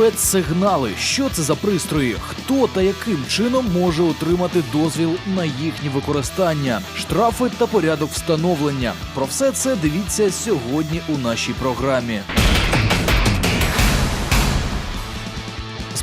Спецсигнали. Що це за пристрої? Хто та яким чином може отримати дозвіл на їхнє використання? Штрафи та порядок встановлення. Про все це дивіться сьогодні у нашій програмі.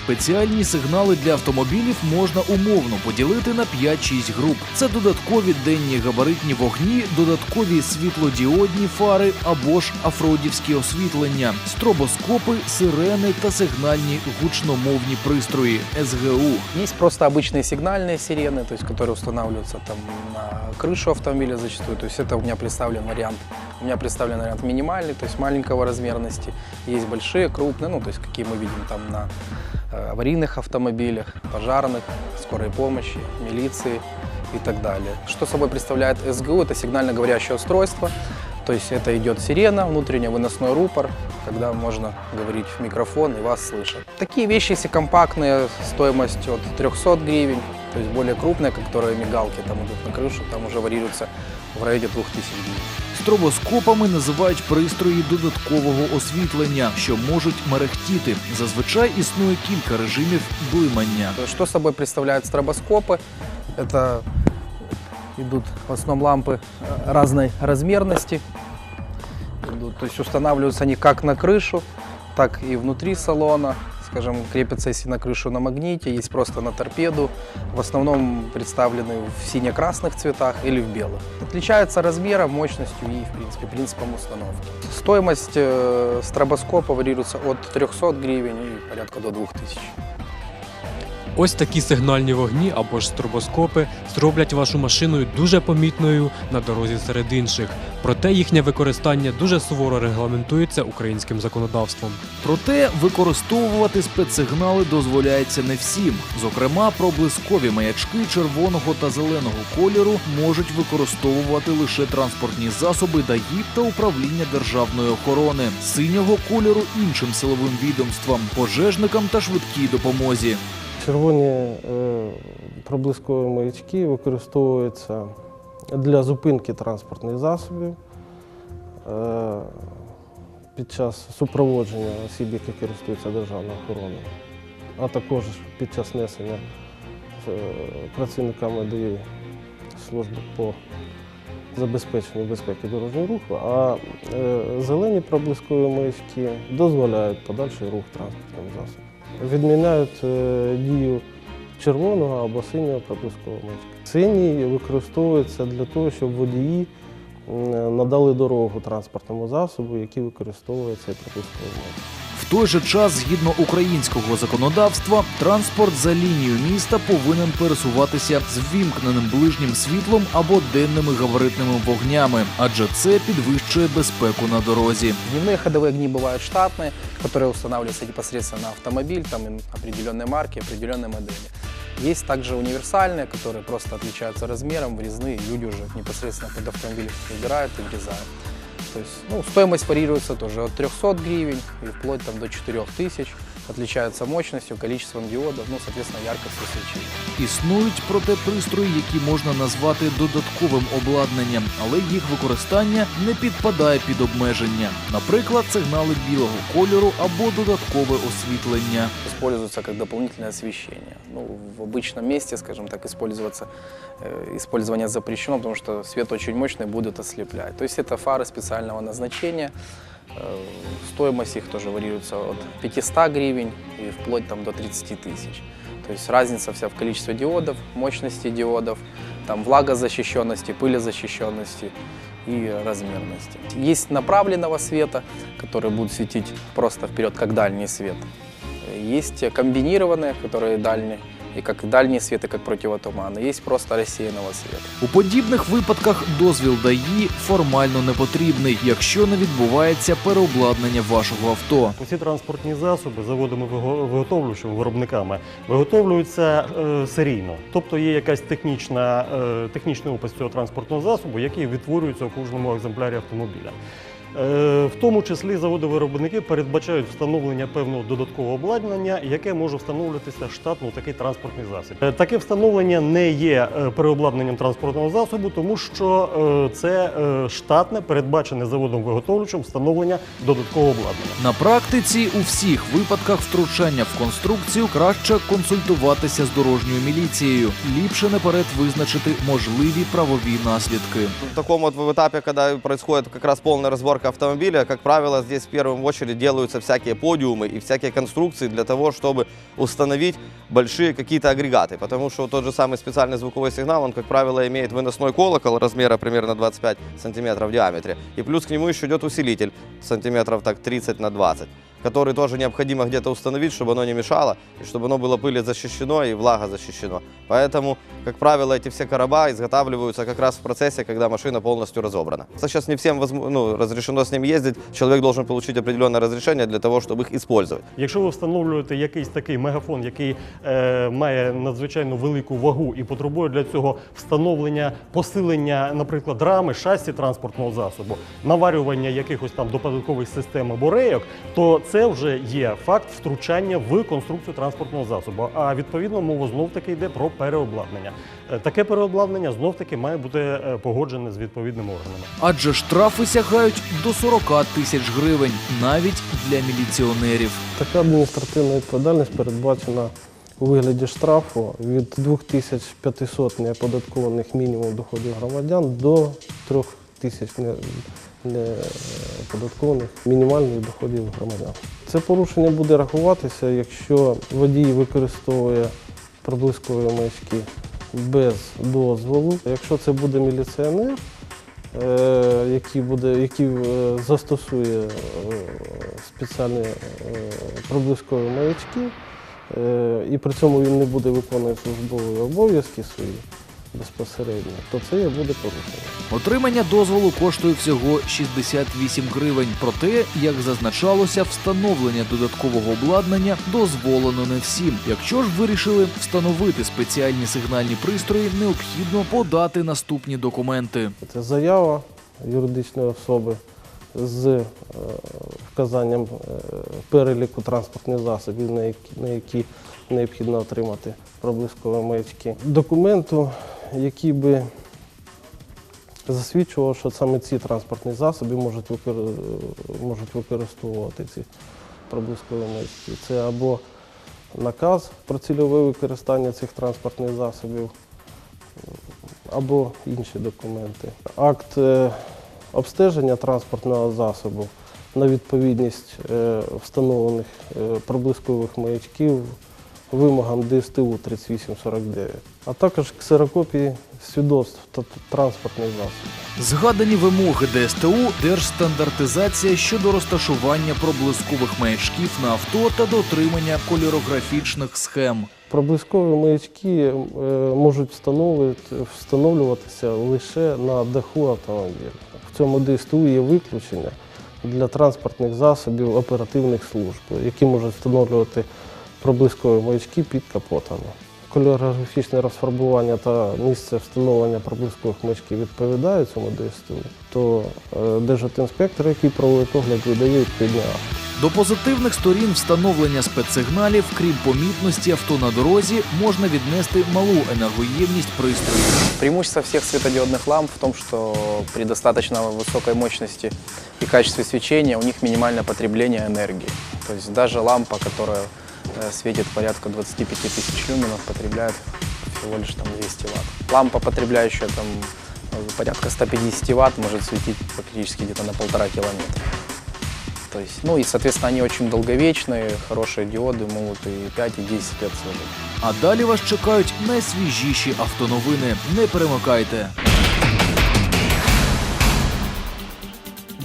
Спеціальні сигнали для автомобілів можна умовно поділити на 5-6 груп. Це додаткові денні габаритні вогні, додаткові світлодіодні фари або ж афродівські освітлення, стробоскопи, сирени та сигнальні гучномовні пристрої СГУ. Есть просто обычные сигнальные сирены, то есть, которые устанавливаются там на крышу автомобиля зачастую. То есть это у меня представлен вариант. У меня представлен вариант минимальный, то есть маленького размерности. Есть большие, крупные, ну то есть какие мы видим там на э, аварийных автомобилях, пожарных, скорой помощи, милиции и так далее. Что собой представляет СГУ? Это сигнально-говорящее устройство. То есть это идет сирена, внутренний выносной рупор, когда можно говорить в микрофон и вас слышат. Такие вещи, если компактные, стоимость от 300 гривен, то есть более крупные, которые мигалки там идут на крышу, там уже варьируется в районе 2000 гривен. Стробоскопами називають пристрої додаткового освітлення, що можуть мерехтіти. Зазвичай існує кілька режимів блимання. То есть Что собой представляют стробоскопы? Это идут в основном лампы э, разной размерности. Идут, то есть устанавливаются они как на крышу, так и внутри салона. Скажем, крепятся если на крышу на магните, есть просто на торпеду. В основном представлены в сине-красных цветах или в белых. Отличаются размером, мощностью и, в принципе, принципом установки. Стоимость э, стробоскопа варьируется от 300 гривен и порядка до 2000. Ось такі сигнальні вогні або ж стробоскопи зроблять вашу машину дуже помітною на дорозі серед інших. Проте їхнє використання дуже суворо регламентується українським законодавством. Проте використовувати спецсигнали дозволяється не всім. Зокрема, проблискові маячки червоного та зеленого кольору можуть використовувати лише транспортні засоби ДАІ та управління державної охорони, синього кольору іншим силовим відомствам, пожежникам та швидкій допомозі. Червоні е, проблискові маячки використовуються для зупинки транспортних засобів е, під час супроводження осіб, які користуються державною охороною, а також під час несення е, працівниками ДІ служби по забезпеченню безпеки дорожнього руху, а зелені проблискові маячки дозволяють подальший рух транспортним засобом відміняють е, дію червоного або синього пропускового маячка. Синій використовується для того, щоб водії надали дорогу транспортному засобу, який використовує цей пропусковий маячок. В той же час, згідно українського законодавства, транспорт за лінією міста повинен пересуватися з ввімкненим ближнім світлом або денними габаритними вогнями, адже це підвищує безпеку на дорозі. Дневные ходовые огни бывают штатные, которые устанавливаются непосредственно на автомобиль, там им определенной марки, определенной модели. Есть также универсальные, которые просто отличаются размером, врезные, люди уже непосредственно под автомобиль выбирают и врезают. То есть, ну, стоимость варьируется тоже от 300 гривен и вплоть там, до 4000 Отличаются мощностью, количеством диодов, ну, соответственно, яркостью свечей. Існують проте пристрої, які можна назвати додатковим обладнанням, але їх використання не підпадає під обмеження. Наприклад, сигнали білого кольору або додаткове освітлення. Используется как дополнительное освещение. Ну, в обычном месте, скажем так, использоваться, э, использование запрещено, потому что свет очень мощный будет ослеплять. То есть это фары специального назначения. Э, Стоимость их тоже варьируется от 500 гривен и вплоть там, до 30 тысяч. То есть разница вся в количестве диодов, мощности диодов, там влагозащищенности, пылезащищенности и размерности. Есть направленного света, который будет светить просто вперед, как дальний свет. Есть комбинированные, которые дальние, и как дальний свет, и как противотуманный. Есть просто рассеянного света. У подібних випадках дозвіл ДАІ формально не потрібний, якщо не відбувається переобладнання вашого авто. Усі транспортні засоби заводами виго- виготовлюючими виробниками виготовлюються е, серійно. Тобто є якась технічна, е, технічний опис цього транспортного засобу, який відтворюється у кожному екземплярі автомобіля. Е, В тому числі заводи-виробники передбачають встановлення певного додаткового обладнання, яке може встановлюватися штатно у такий транспортний засіб. Е, Таке встановлення не є е, переобладнанням транспортного засобу, тому що це штатне, передбачене заводом-виготовлювачем встановлення додаткового обладнання. На практиці у всіх випадках втручання в конструкцію краще консультуватися з дорожньою міліцією. Ліпше наперед визначити можливі правові наслідки. В таком вот в этапе, когда происходит как раз разборка автомобиля, как правило, здесь в первую очередь делаются всякие подиумы и всякие конструкции для того, чтобы установить большие какие-то агрегаты. Потому что тот же самый специальный звуковой сигнал, он, как правило, имеет выносной колокол размера примерно 25 сантиметров в диаметре. И плюс к нему еще идет усилитель сантиметров так 30 на 20 который тоже необходимо где-то установить, чтобы оно не мешало, и чтобы оно было пыли защищено и влага защищено. Поэтому, как правило, эти все короба изготавливаются как раз в процессе, когда машина полностью разобрана. Сейчас не всем возм- ну, разрешено с ним ездить, человек должен получить определенное разрешение для того, чтобы их использовать. Якщо ви встановлюєте якийсь такий мегафон, який е, має надзвичайно велику вагу і потребує для цього встановлення, посилення, наприклад, рами, шасі транспортного засобу, наварювання якихось там додаткових систем або рейок, то це вже є факт втручання в конструкцію транспортного засобу. А відповідно мова знов таки йде про переобладнання. Е, Таке переобладнання знов таки має бути е, погоджене з відповідними органами. Адже штрафи сягають до 40 тисяч гривень навіть для міліціонерів. Така адміністративна відповідальність передбачена у вигляді штрафу від 2500 неоподаткованих мінімум доходів громадян до 3000 не- неоподаткованих мінімальних доходів громадян. Це порушення буде рахуватися, якщо водій використовує проблискові маячки без дозволу. Якщо це буде міліціонер, е, який, буде, який е, застосує е, спеціальні проблискові маячки, і при цьому він не буде виконувати службові обов'язки свої безпосередньо, то це і буде порушення. Отримання дозволу коштує всього 68 гривень. Проте, як зазначалося, встановлення додаткового обладнання дозволено не всім. Якщо ж вирішили встановити спеціальні сигнальні пристрої, необхідно подати наступні документи. Це заява юридичної особи з е, вказанням е, переліку транспортних засобів, на які необхідно отримати проблискові маячки. Документу, який би засвідчував, що саме ці транспортні засоби можуть, викор- можуть використовувати ці проблискові маячки. Це або наказ про цільове використання цих транспортних засобів, або інші документи. Акт е, обстеження транспортного засобу на відповідність е, встановлених е, проблискових маячків вимогам ДСТУ 3849, а також ксерокопії свідоцтв та транспортних засобів. Згадані вимоги ДСТУ держстандартизація щодо розташування проблискових маячків на авто та дотримання кольорографічних схем. Проблискові маячки е, можуть встановлюватися лише на даху автомобіля. В цьому ДСТУ є виключення для транспортних засобів оперативних служб, які можуть встановлювати проблискові маячки під капотами. Кольорографічне розфарбування та місце встановлення проблискових маячків відповідають цьому ДСТУ, то е, Держатінспектор, який проводить огляд, видає відповідні акти. До позитивних сторін встановлення спецсигналів, крім помітності авто на дорозі, можна віднести малу енергоємність пристроїв. Преимущество всех светодиодных ламп в том, что при достаточно высокой мощности и качестве свечения у них минимальное потребление энергии. То есть даже лампа, которая э, светит порядка 25 тысяч люменов, потребляет всего лишь там 200 ватт. Лампа, потребляющая там э, порядка 150 ватт, может светить практически где-то на полтора километра. То есть, ну и, соответственно, они очень долговечные, хорошие диоды могут и 5, и 10 лет служить. А далі вас чекають найсвіжіші автоновини. Не перемикайте.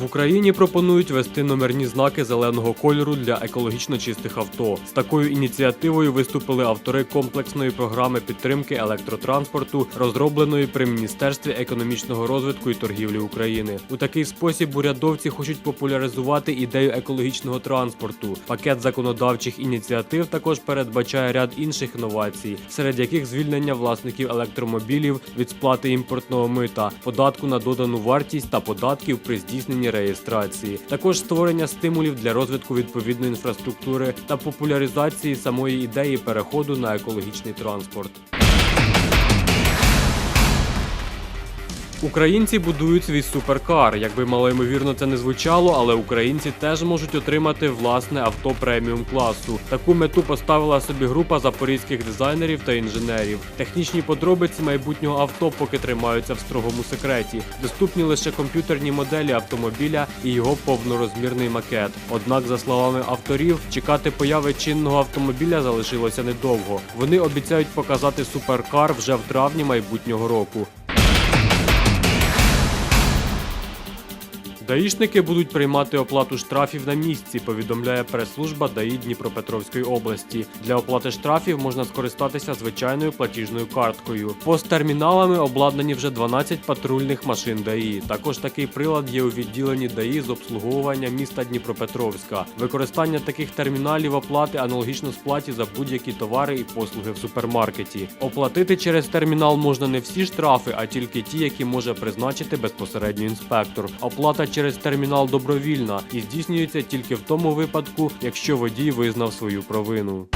В Україні пропонують вести номерні знаки зеленого кольору для екологічно чистих авто. З такою ініціативою виступили автори комплексної програми підтримки електротранспорту, розробленої при Міністерстві економічного розвитку і торгівлі України. У такий спосіб урядовці хочуть популяризувати ідею екологічного транспорту. Пакет законодавчих ініціатив також передбачає ряд інших інновацій, серед яких звільнення власників електромобілів від сплати імпортного мита, податку на додану вартість та податків при здійсненні реєстрації, також створення стимулів для розвитку відповідної інфраструктури та популяризації самої ідеї переходу на екологічний транспорт. Українці будують свій суперкар. Якби малоймовірно це не звучало, але українці теж можуть отримати власне авто преміум класу. Таку мету поставила собі група запорізьких дизайнерів та інженерів. Технічні подробиці майбутнього авто поки тримаються в строгому секреті. Доступні лише комп'ютерні моделі автомобіля і його повнорозмірний макет. Однак, за словами авторів, чекати появи чинного автомобіля залишилося недовго. Вони обіцяють показати суперкар вже в травні майбутнього року. Даїшники будуть приймати оплату штрафів на місці, повідомляє прес-служба ДАІ Дніпропетровської області. Для оплати штрафів можна скористатися звичайною платіжною карткою. Посттерміналами обладнані вже 12 патрульних машин ДАІ. Також такий прилад є у відділенні ДАІ з обслуговування міста Дніпропетровська. Використання таких терміналів оплати аналогічно сплаті за будь-які товари і послуги в супермаркеті. Оплатити через термінал можна не всі штрафи, а тільки ті, які може призначити безпосередньо інспектор. Оплата через термінал добровільна і здійснюється тільки в тому випадку, якщо водій визнав свою провину.